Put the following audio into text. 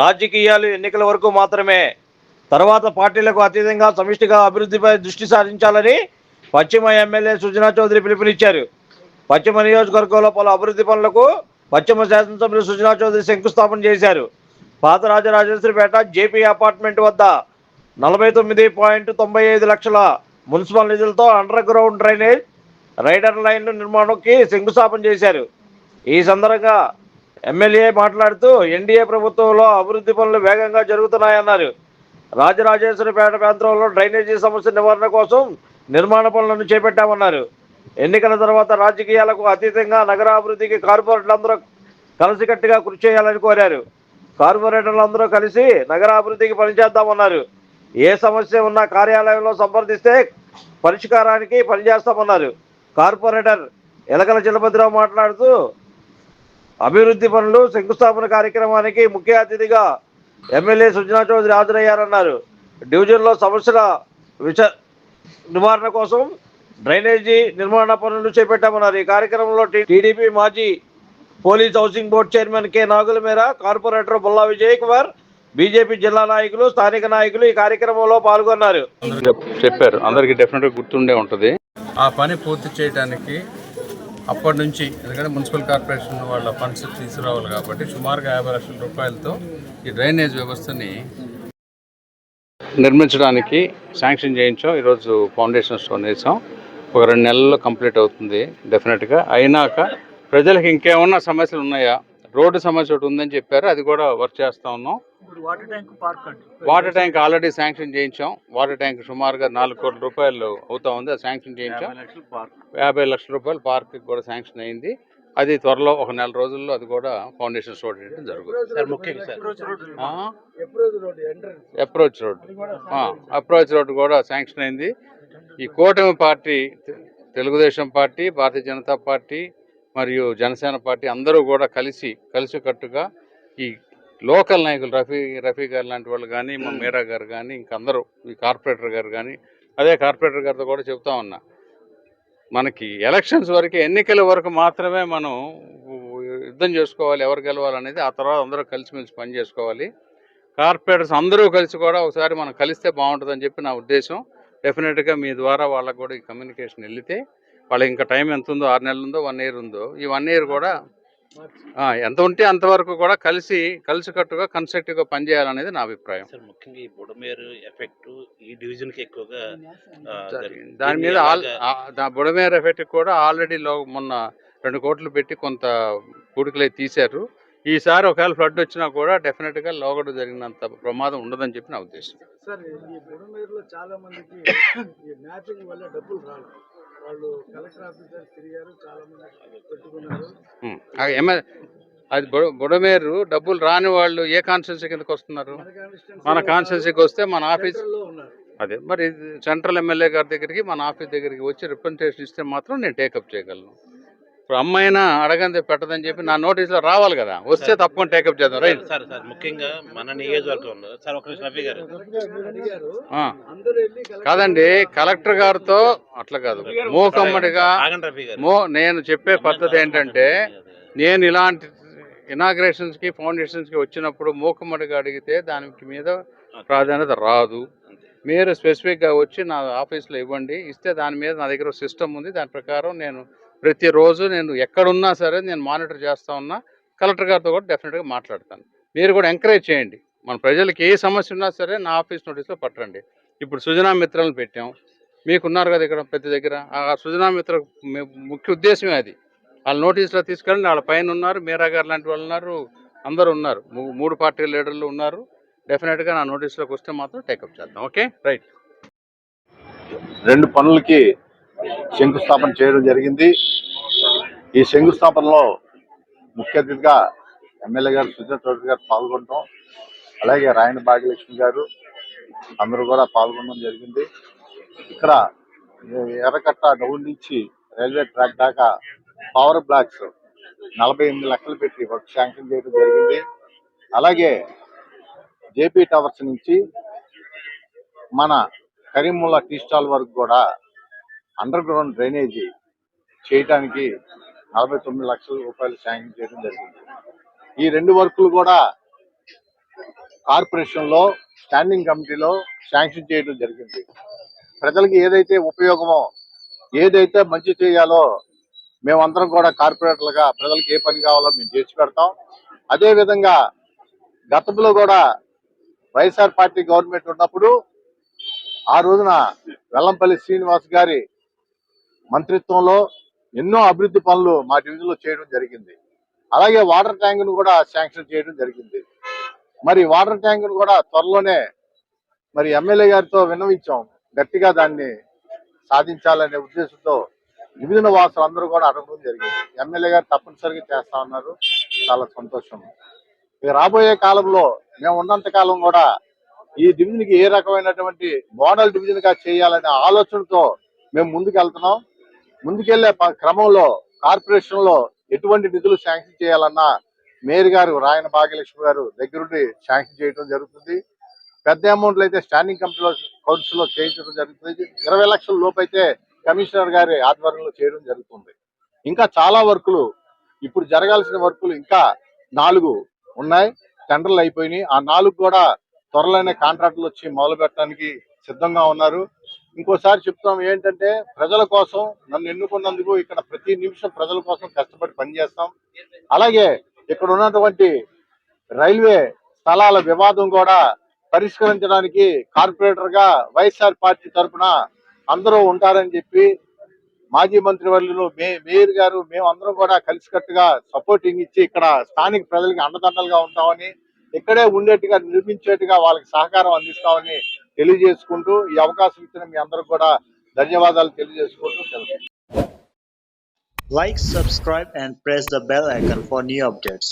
రాజకీయాలు ఎన్నికల వరకు మాత్రమే. తర్వాత పార్టీలకు అతీతంగా సమిష్టిగా అభివృద్ధిపై దృష్టి సారించాలని పశ్చిమ ఎమ్మెల్యే సుజనా చౌదరి పిలుపునిచ్చారు. పశ్చిమ నియోజకవర్గంలో పలు అభివృద్ధి పనులకు పశ్చిమ శాసనసభ్యులు సుజనా చౌదరి శంకుస్థాపన చేశారు. పాత రాజరాజేశ్వరిపేట జేపీ అపార్ట్మెంట్ వద్ద నలభై తొమ్మిది పాయింట్ తొంభై ఐదు లక్షల మున్సిపల్ నిధులతో under ground drainage rider line నిర్మాణంకి శంకుస్థాపన చేశారు. ఈ సందర్భంగా ఎమ్మెల్యే మాట్లాడుతూ ఎన్డీఏ ప్రభుత్వంలో అభివృద్ధి పనులు వేగంగా జరుగుతున్నాయన్నారు. రాజరాజేశ్వరిపేట ప్రాంతంలో డ్రైనేజీ సమస్య నివారణ కోసం నిర్మాణ పనులను చేపట్టామన్నారు. ఎన్నికల తర్వాత రాజకీయాలకు అతీతంగా నగరాభివృద్ధికి కార్పొరేటర్లందరూ కలిసికట్టుగా కృషి చేయాలని కోరారు. కార్పొరేటర్లందరూ కలిసి నగరాభివృద్ధికి పనిచేద్దామన్నారు. ఏ సమస్య ఉన్నా కార్యాలయంలో సంప్రదిస్తే పరిష్కారానికి పనిచేస్తామన్నారు. కార్పొరేటర్ ఎలకల చలపతిరావు మాట్లాడుతూ అభివృద్ధి పనులు శంకుస్థాపన కార్యక్రమానికి ముఖ్య అతిథిగా ఎమ్మెల్యే సుజనా చౌదరి హాజరయ్యారన్నారు. డివిజన్లో సమస్యల విచ నివారణ కోసం డ్రైనేజీ నిర్మాణ పనులు చేపట్టామన్నారు. ఈ కార్యక్రమంలో టీడీపీ మాజీ police housing board chairman K. Nagul Meera corporator Bulla Vijay Kumar BJP జిల్లా నాయకులు స్థానిక నాయకులు ఈ కార్యక్రమంలో పాల్గొన్నారు. చెప్- చెప్పారు. అందరికీ డెఫినెట్గా గుర్తుండే ఉంటుంది. ఆ పని పూర్తి చేయడానికి అప్పటి నుంచి ఎందుకంటే మున్సిపల్ కార్పొరేషన్ వాళ్ళ ఫండ్స్ తీసుకురావాలి కాబట్టి సుమారుగా యాభై లక్షల రూపాయలతో ఈ డ్రైనేజ్ వ్యవస్థని నిర్మించడానికి శాంక్షన్ చేయించాం. ఈరోజు ఫౌండేషన్ స్టోన్ వేసాం. ఒక రెండు నెలల్లో కంప్లీట్ అవుతుంది డెఫినెట్గా. అయినాక ప్రజలకు ఇంకేమన్నా సమస్యలు ఉన్నాయా? రోడ్డు సమస్య ఒకటి ఉందని చెప్పారు. అది కూడా వర్క్ చేస్తా ఉన్నాం. వాటర్ ట్యాంక్ ఆల్రెడీ శాంక్షన్ చేయించాం. వాటర్ ట్యాంక్ సుమారుగా నాలుగు కోట్ల రూపాయలు అవుతా ఉంది. అది శాంక్షన్ చేయించాం. యాభై లక్షల రూపాయలు పార్క్ కూడా శాంక్షన్ అయింది. అది త్వరలో ఒక నెల రోజుల్లో అది కూడా ఫౌండేషన్ స్టోర్ చేయడం జరుగుతుంది. సార్ ముఖ్యంగా sir. Approach road approach road కూడా శాంక్షన్ అయింది. ఈ కూటమి party Telugu Desam party Bharatiya Janata party మరియు జనసేన పార్టీ అందరూ కూడా కలిసి కలిసికట్టుగా ఈ లోకల్ నాయకులు రఫీ రఫీ గారు లాంటి వాళ్ళు కానీ మా మీరా గారు కానీ ఇంకందరూ ఈ కార్పొరేటర్ గారు కానీ అదే కార్పొరేటర్ గారితో కూడా చెప్తా ఉన్నా. మనకి ఎలక్షన్స్ వరకు ఎన్నికల వరకు మాత్రమే మనం యుద్ధం చేసుకోవాలి ఎవరు గెలవాలనేది ఆ తర్వాత అందరూ కలిసిమెలిసి పని చేసుకోవాలి. కార్పొరేటర్స్ అందరూ కలిసి కూడా ఒకసారి మనం కలిస్తే బాగుంటుందని చెప్పి నా ఉద్దేశం. డెఫినెట్గా మీ ద్వారా వాళ్ళకు కూడా ఈ కమ్యూనికేషన్ వెళితే వాళ్ళకి ఇంకా టైం ఎంత ఉందో ఆరు నెలలు ఉందో వన్ ఇయర్ ఉందో ఈ వన్ ఇయర్ కూడా ఆ, ఎంత ఉంటే అంతవరకు కూడా కలిసి కలిసికట్టుగా కన్స్ట్రక్టివ్గా పనిచేయాలనేది నా అభిప్రాయం. సార్ ముఖ్యంగా ఈ బుడమేరు ఎఫెక్ట్ ఈ డివిజన్కి ఎక్కువగా ఆ, జరిగింది. దాని మీద బుడమేర ఎఫెక్ట్ కూడా ఆల్రెడీ లో మొన్న రెండు కోట్లు పెట్టి కొంత పూడికలై తీశారు. ఈసారి ఒకవేళ ఫ్లడ్ వచ్చినా కూడా డెఫినెట్గా లోగడు జరిగినంత ప్రమాదం ఉండదని చెప్పి నా ఉద్దేశం. సార్ ఈ బుడమేరులో చాలా మందికి ఈ మ్యాపింగ్ వల్ల డబ్బులు రాదు వాళ్ళు కలెక్టర్ ఆఫీసర్ తిరిగారు చాలా మంది పెట్టుకున్నారు. ఉం. ఆ ఎమ్మె- అది బుడ బుడమేరు డబ్బులు రాని వాళ్ళు ఏ కాన్స్టిట్యున్సీ కిందకి వస్తున్నారు? మన కాన్స్టిట్యున్సీకి వస్తే మన ఆఫీస్ అదే. మరి సెంట్రల్ ఎమ్మెల్యే గారి దగ్గరికి మన ఆఫీస్ దగ్గరికి వచ్చి రిప్రజెంటేషన్ ఇస్తే మాత్రం నేను టేకప్ చేయగలను. ఇప్పుడు అమ్మాయినా అడగంది పెట్టదని చెప్పి నా నోటీసులో రావాలి కదా. వస్తే తప్పకుండా టేకప్ చేద్దాం రైట్? సార్ సార్ ముఖ్యంగా మన నియోజకవర్గంలో సార్ ఒక గారు. కాదండి కలెక్టర్ గారితో అట్లా కాదు. మూకమ్మడిగా మో నేను చెప్పే పద్ధతి ఏంటంటే నేను ఇలాంటి ఇనాగ్రేషన్స్కి ఫౌండేషన్స్కి వచ్చినప్పుడు మూకమ్మడిగా అడిగితే దానికి మీద ప్రాధాన్యత రాదు. మీరు స్పెసిఫిక్గా వచ్చి నా ఆఫీస్లో ఇవ్వండి. ఇస్తే దాని మీద నా దగ్గర సిస్టమ్ ఉంది. దాని ప్రకారం నేను ప్రతిరోజు నేను ఎక్కడున్నా సరే నేను మానిటర్ చేస్తా ఉన్నా కలెక్టర్ గారితో కూడా డెఫినెట్గా మాట్లాడతాను. మీరు కూడా ఎంకరేజ్ చేయండి. మన ప్రజలకు ఏ సమస్య ఉన్నా సరే నా ఆఫీస్ నోటీస్లో పట్టండి. ఇప్పుడు సుజనా మిత్రాలను పెట్టాం. మీకున్నారు కదా ఇక్కడ ప్రతి దగ్గర. ఆ సుజనా మిత్ర ముఖ్య ఉద్దేశమే అది. వాళ్ళ నోటీసులో తీసుకెళ్ళండి. వాళ్ళ పైన ఉన్నారు. మీరా గారు లాంటి వాళ్ళు ఉన్నారు. అందరూ ఉన్నారు. మూడు పార్టీ లీడర్లు ఉన్నారు. డెఫినెట్గా నా నోటీస్లోకి వస్తే మాత్రం టేకప్ చేద్దాం. ఓకే రైట్ రెండు పనులకి శంకుస్థాపన చేయడం జరిగింది. ఈ శంకుస్థాపనలో ముఖ్య అతిథిగా ఎమ్మెల్యే గారు సుజనా చౌదరి గారు పాల్గొనడం అలాగే రాయణ భాగ్యలక్ష్మి గారు అందరూ కూడా పాల్గొనడం జరిగింది. ఇక్కడ ఎర్రకట్ట డౌన్ నుంచి రైల్వే ట్రాక్ దాకా పవర్ బ్లాక్స్ నలభై ఎనిమిది లక్షలు పెట్టి వర్క్ శాంక్షన్ చేయడం జరిగింది. అలాగే జేపీ టవర్స్ నుంచి మన కరీముల్లా టీ స్టాల్ వరకు కూడా అండర్ గ్రౌండ్ డ్రైనేజీ చేయటానికి నలభై తొమ్మిది లక్షల రూపాయలు శాంక్షన్ చేయడం జరిగింది. ఈ రెండు వర్కులు కూడా కార్పొరేషన్లో స్టాండింగ్ కమిటీలో శాంక్షన్ చేయడం జరిగింది. ప్రజలకి ఏదైతే ఉపయోగమో ఏదైతే మంచి చేయాలో మేమందరం కూడా కార్పొరేటర్లుగా ప్రజలకు ఏ పని కావాలో మేము చేసి పెడతాం. అదేవిధంగా గతంలో కూడా వైఎస్ఆర్ పార్టీ గవర్నమెంట్ ఉన్నప్పుడు ఆ రోజున వెల్లంపల్లి శ్రీనివాస్ గారి మంత్రిత్వంలో ఎన్నో అభివృద్ధి పనులు మా డివిజన్లో చేయడం జరిగింది. అలాగే వాటర్ ట్యాంక్ను కూడా శాంక్షన్ చేయడం జరిగింది. మరి వాటర్ ట్యాంక్ను కూడా త్వరలోనే మరి ఎమ్మెల్యే గారితో విన్నవించాం. గట్టిగా దాన్ని సాధించాలనే ఉద్దేశంతో డివిజన్ వాసులు అందరూ కూడా అడగడం జరిగింది. ఎమ్మెల్యే గారు తప్పనిసరిగా చేస్తా ఉన్నారు. చాలా సంతోషం. ఇక రాబోయే కాలంలో మేము ఉన్నంత కాలం కూడా ఈ డివిజన్ ఏ రకమైనటువంటి మోడల్ డివిజన్గా చేయాలనే ఆలోచనతో మేము ముందుకు వెళ్తున్నాం ముందుకెళ్ళే క్రమంలో కార్పొరేషన్లో ఎటువంటి నిధులు శాంక్షన్ చేయాలన్నా మేయర్ గారు రాయన భాగ్యలక్ష్మి గారు దగ్గరుండి శాంక్షన్ చేయడం జరుగుతుంది. పెద్ద అమౌంట్లు అయితే స్టాండింగ్ కమిటీలో కౌన్సిల్లో చేయించడం జరుగుతుంది. ఇరవై లక్షల లోపు అయితే కమిషనర్ గారి ఆధ్వర్యంలో చేయడం జరుగుతుంది. ఇంకా చాలా వర్కులు ఇప్పుడు జరగాల్సిన వర్కులు ఇంకా నాలుగు ఉన్నాయి. టెండర్లు అయిపోయినాయి. ఆ నాలుగు కూడా త్వరలోనే కాంట్రాక్టులు వచ్చి మొదలు పెట్టడానికి సిద్ధంగా ఉన్నారు. ఇంకోసారి చెప్తాం ఏంటంటే ప్రజల కోసం నన్ను ఎన్నుకున్నందుకు ఇక్కడ ప్రతి నిమిషం ప్రజల కోసం కష్టపడి పనిచేస్తాం. అలాగే ఇక్కడ ఉన్నటువంటి రైల్వే స్థలాల వివాదం కూడా పరిష్కరించడానికి కార్పొరేటర్గా వైఎస్ఆర్ పార్టీ తరఫున అందరూ ఉంటారని చెప్పి మాజీ మంత్రి వర్యులు మే మేయర్ గారు మేము అందరం కూడా కలిసికట్టుగా సపోర్టింగ్ ఇచ్చి ఇక్కడ స్థానిక ప్రజలకి అండదండలుగా ఉంటామని ఇక్కడే ఉండేట్టుగా నిర్మించేట్టుగా వాళ్ళకి సహకారం అందిస్తామని తెలియజేసుకుంటూ ఈ అవకాశం ఇచ్చిన మీ అందరికి కూడా ధన్యవాదాలు తెలియజేసుకుంటూ సెలవు Like, subscribe, and press the bell icon for new updates.